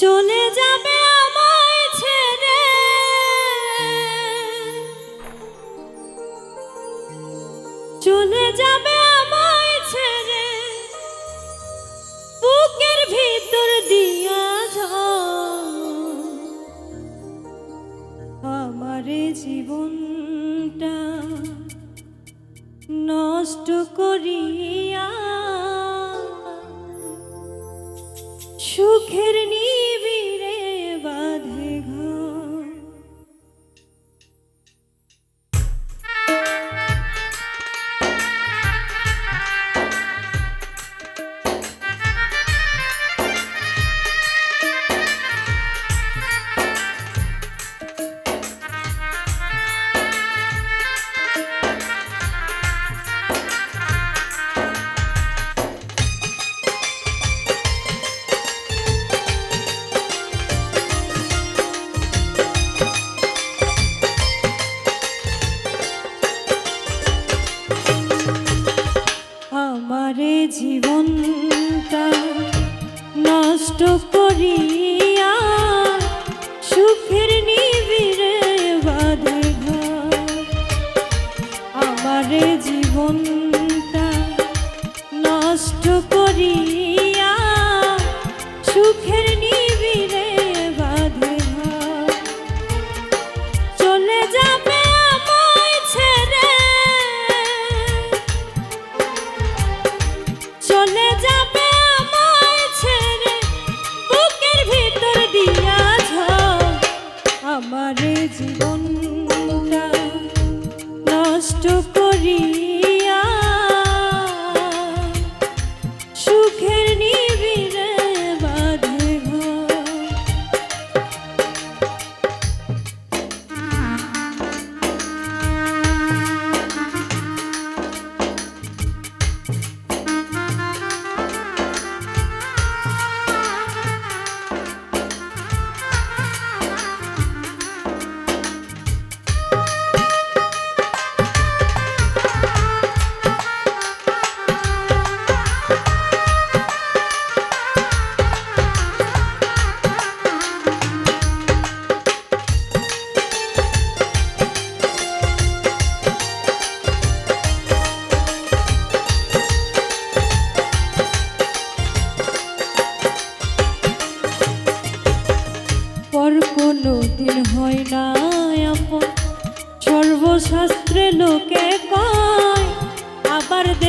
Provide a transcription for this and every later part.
চলে যাবে আমায় ছেড়ে। চলে যাবে আমায় ছেড়ে। বুকের ভিতর দিয়া আমারে জীবনটা নষ্ট করিয়া সুখের নি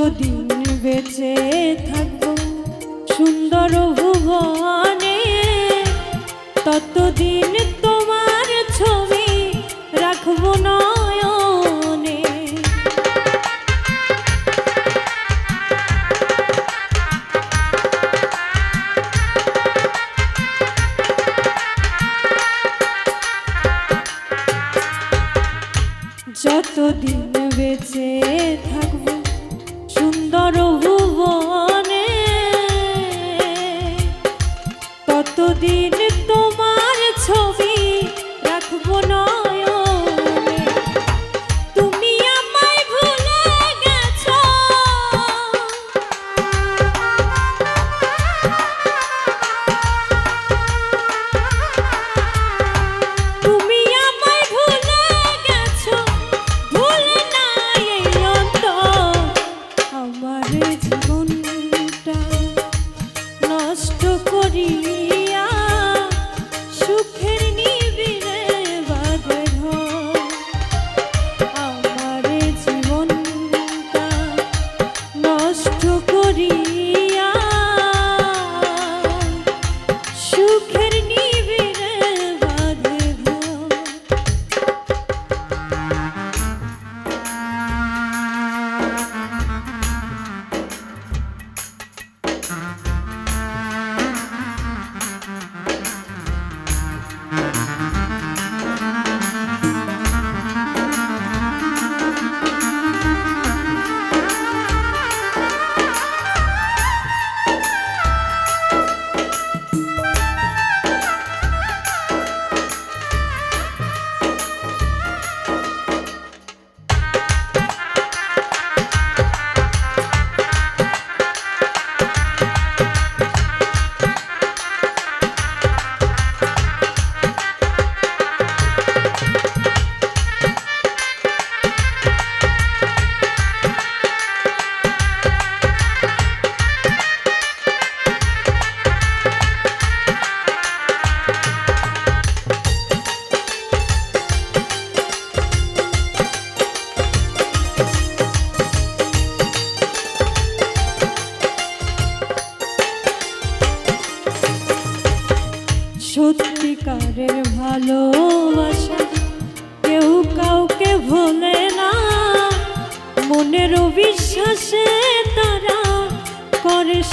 যতদিন বেঁচে থাকব সুন্দর ভুবনে ততদিন তোমার ছবি রাখব নয়নে। যতদিন বেঁচে এতদিন री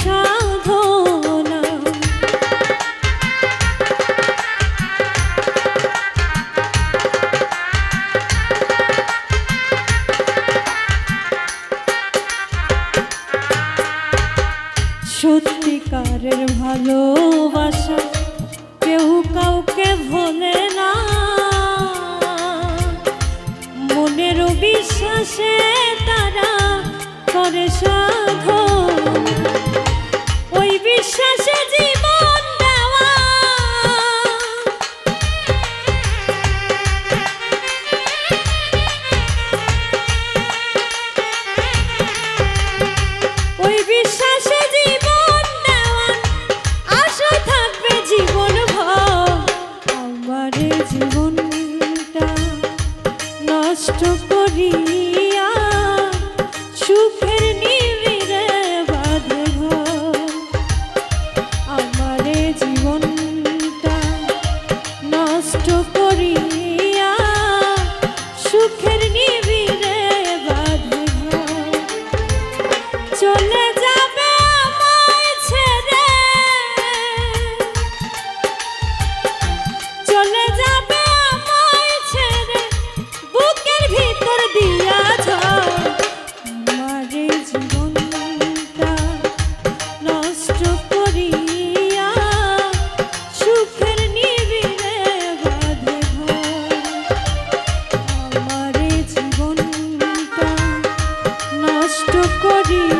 সাধনা। সত্যিকারের ভালোবাসা কেউ কাউকে ভোলে না। মনের বিশ্বাসে তারা করে সাধন। জীবনটা নষ্ট করি।